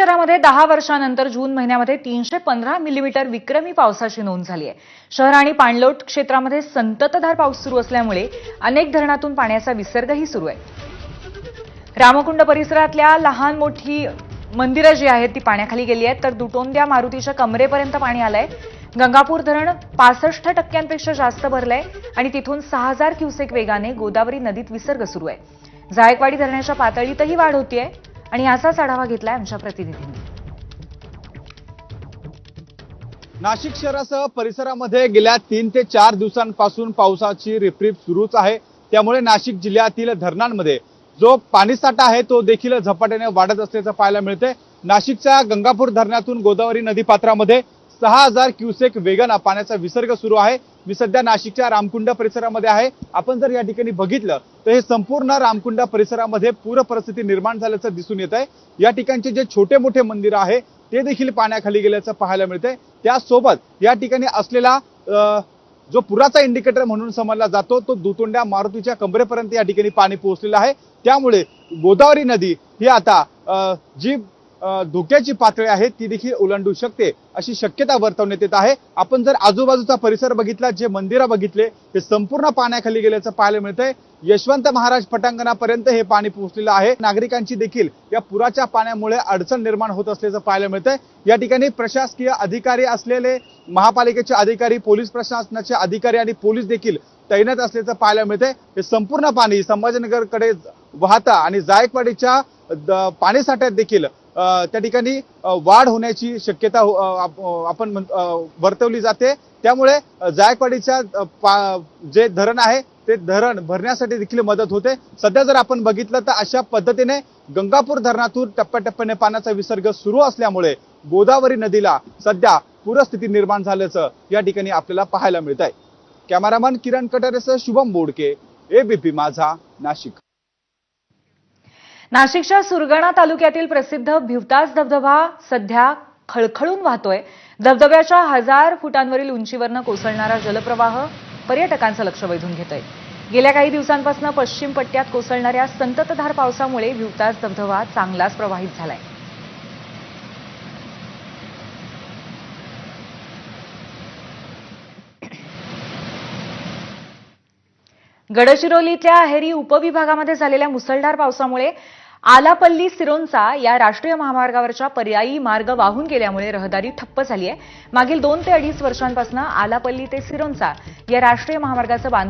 शहरामध्ये दहा वर्षानंतर जून महिन्यामध्ये तीनशे पंधरा मिलीमीटर विक्रमी पावसाची नोंद झाली आहे. शहर आणि पाणलोट क्षेत्रामध्ये संततधार पाऊस सुरू असल्यामुळे अनेक धरणातून पाण्याचा विसर्गही सुरू आहे. रामकुंड परिसरातल्या लहान मोठी मंदिरं जी आहेत ती पाण्याखाली गेली आहेत. तर दुटोंद्या मारुतीच्या कमरेपर्यंत पाणी आलंय. गंगापूर धरण पासष्ट टक्क्यांपेक्षा जास्त भरलंय आणि तिथून सहा हजार क्युसेक वेगाने गोदावरी नदीत विसर्ग सुरू आहे. जायकवाडी धरणाच्या पातळीतही वाढ होतीये. आणि याचाच आढावा घेतलाय आमच्या प्रतिनिधींनी. नाशिक शहरासह परिसरामध्ये गेल्या तीन ते चार दिवसांपासून पावसाची रिपरिप सुरूच आहे. त्यामुळे नाशिक जिल्ह्यातील धरणांमध्ये जो पाणीसाठा आहे तो देखील झपाट्याने वाढत असल्याचं पाहायला मिळते. नाशिकच्या गंगापूर धरणातून गोदावरी नदीपात्रामध्ये सहा हजार क्युसेक वेगानं पाण्याचा विसर्ग सुरू आहे. मी सध्या नाशिकच्या रामकुंड परिसरामध्ये आहे. आपण जर या ठिकाणी बघितलं तर हे संपूर्ण रामकुंड परिसरामध्ये पूर परिस्थिती निर्माण झाल्याचं दिसून येत आहे या ठिकाणचे जे छोटे मोठे मंदिर आहे ते देखील पाण्याखाली गेल्याचं पाहायला मिळतंय. त्यासोबत या ठिकाणी असलेला जो पुराचा इंडिकेटर म्हणून समजला जातो तो दुतोंड्या मारुतीच्या कमरेपर्यंत या ठिकाणी पाणी पोहोचलेलं आहे. त्यामुळे गोदावरी नदी ही आता जी धोक्याची पातळी आहे ती देखील ओलांडू शकते. अशी शक्यता वर्तवण्यात येत आहे. आपण जर आजूबाजूचा परिसर बघितला जे मंदिरं बघितले ते संपूर्ण पाण्याखाली गेल्याचं पाहायला मिळतंय. यशवंत महाराज पटांगणापर्यंत हे पाणी पोहोचलेलं आहे. नागरिकांची देखील या पुराच्या पाण्यामुळे अडचण निर्माण होत असल्याचं पाहायला मिळतंय. या ठिकाणी प्रशासकीय अधिकारी असलेले महापालिकेचे अधिकारी पोलीस प्रशासनाचे अधिकारी आणि पोलीस देखील तैनात असल्याचं पाहायला मिळतंय. हे संपूर्ण पाणी संभाजीनगरकडे वाहता आणि जायकवाडीच्या द- पाणीसाठ्यात देखील त्या ठिकाणी वाढ होण्याची शक्यता हो, आपण म्हण- वर्तवली जाते. त्यामुळे जायकवाडीच्या पा- जे धरण आहे ते धरण भरण्यासाठी देखील मदत होते. सध्या जर आपण बघितलं तर अशा पद्धतीने गंगापूर धरणातून टप्प्याटप्प्याने पाण्याचा विसर्ग सुरू असल्यामुळे गोदावरी नदीला सध्या पूरस्थिती निर्माण झाल्याचं या ठिकाणी आपल्याला पाहायला मिळत आहे कॅमेरामन किरण कटारेसह शुभम बोडके एबीपी माझा नाशिक. नाशिकच्या सुरगाणा तालुक्यातील प्रसिद्ध भिवतास धबधबा सध्या खळखळून वाहतोय. धबधब्याच्या हजार फुटांवरील उंचीवरनं कोसळणारा जलप्रवाह पर्यटकांचं लक्ष वेधून घेतोय. गेल्या काही दिवसांपासून पश्चिम पट्ट्यात कोसळणाऱ्या संततधार पावसामुळे भिवतास धबधबा चांगलाच प्रवाहित झालाय. गडचिरोलीतल्या अहेरी उपविभागामध्ये झालेल्या मुसळधार पावसामुळे आलापल्ली सिरोंचा या राष्ट्रीय महामार्गावरच्या पर्यायी मार्ग वाहून गेल्यामुळे रहदारी ठप्प झाली आहे मागील दोन ते अडीच वर्षांपासून आलापल्ली ते सिरोंचा या राष्ट्रीय महामार्गाचं बांधकाम